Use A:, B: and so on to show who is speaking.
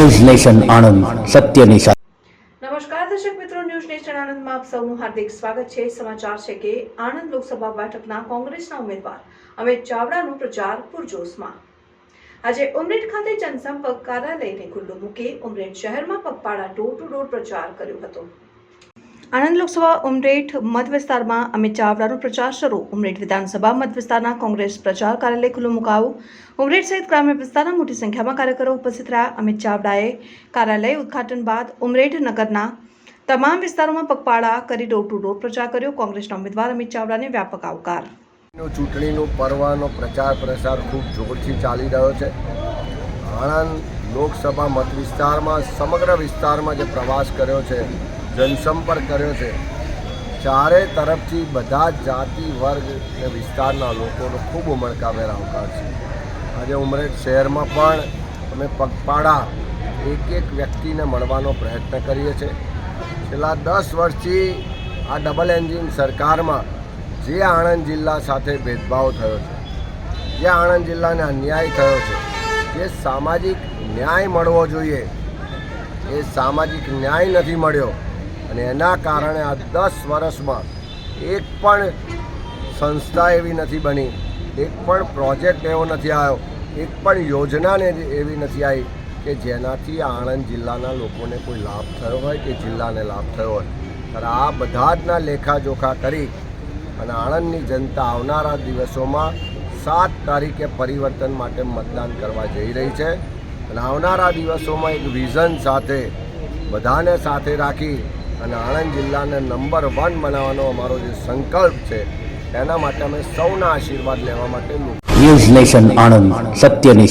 A: News nation Anand સત્યની સાથે
B: નમસ્કાર, દર્શક મિત્રો, ન્યૂઝ નેશન આણંદમાં આપ સૌનું હાર્દિક સ્વાગત છે. સમાચાર છે કે આણંદ લોકસભા બેઠકના કોંગ્રેસના ઉમેદવાર અમિત ચાવડાનો પ્રચાર પૂરજોશમાં. આજે ઉમરેઠ ખાતે જનસંપર્ક કાર્યાલયને ખુલ્લું મૂકી ઉમરેઠ શહેરમાં પગપાળા ડોર ટુ ડોર પ્રચાર કર્યો હતો. આણંદ લોકસભા ઉમરેઠ મત વિસ્તારમાં અમિત ચાવડાનો પ્રચાર શરૂ. ઉમરેઠ વિધાનસભા મત વિસ્તારના કોંગ્રેસ પ્રચાર કાર્યાલય ખુલ્લું મુકાવું ઉમરેઠ સહિત ગ્રામ્ય વિસ્તારના મોટી સંખ્યામાં કાર્યકરો ઉપસ્થિત રહ્યા. અમિત ચાવડાએ કાર્યાલય ઉદ્ઘાટન બાદ ઉમરેઠ નગરના તમામ વિસ્તારોમાં પગપાળા કરી ડોર ટુ ડોર પ્રચાર કર્યો. કોંગ્રેસના ઉમેદવાર અમિત ચાવડાને વ્યાપક આવકાર.
C: ચૂંટણીનો પર્વનો પ્રચાર પ્રસાર ખૂબ જોરથી ચાલી રહ્યો છે. આણંદ લોકસભા મત વિસ્તારમાં સમગ્ર વિસ્તારમાં જે પ્રવાસ કર્યો છે જનસંપર્ક કર્યો છે. ચારે તરફથી બધા જાતિ, વર્ગ અને વિસ્તારના લોકોનો ખૂબ ઉમળકાભેર આવકાર છે. આજે ઉમરેઠ શહેરમાં પણ અમે પગપાળા એક એક વ્યક્તિને મળવાનો પ્રયત્ન કરીએ છીએ. છેલ્લા દસ વર્ષથી આ ડબલ એન્જિન સરકારમાં જે આણંદ જિલ્લા સાથે ભેદભાવ થયો છે, જે આણંદ જિલ્લાને અન્યાય થયો છે, જે સામાજિક ન્યાય મળવો જોઈએ, એ સામાજિક ન્યાય નથી મળ્યો. અને એના કારણે આ દસ વર્ષમાં એક પણ સંસ્થા એવી નથી બની, એક પણ પ્રોજેક્ટ એવો નથી આવ્યો, એક પણ યોજનાને એવી નથી આવી કે જેનાથી આણંદ જિલ્લાના લોકોને કોઈ લાભ થયો હોય કે જિલ્લાને લાભ થયો હોય. ત્યારે આ બધા જના લેખાજોખા કરી અને આણંદની જનતા આવનારા દિવસોમાં સાત તારીખે પરિવર્તન માટે મતદાન કરવા જઈ રહી છે. અને આવનારા દિવસોમાં એક વિઝન સાથે બધાને સાથે રાખી અને આણંદ જિલ્લાને નંબર વન બનાવવાનો અમારો જે સંકલ્પ છે એના માટે અમે સૌના આશીર્વાદ લેવા માટે
A: ન્યૂઝ નેશન આણંદ, સત્યની